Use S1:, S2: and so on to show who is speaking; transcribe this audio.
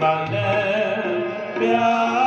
S1: ਪਾਏ ਪਿਆਰ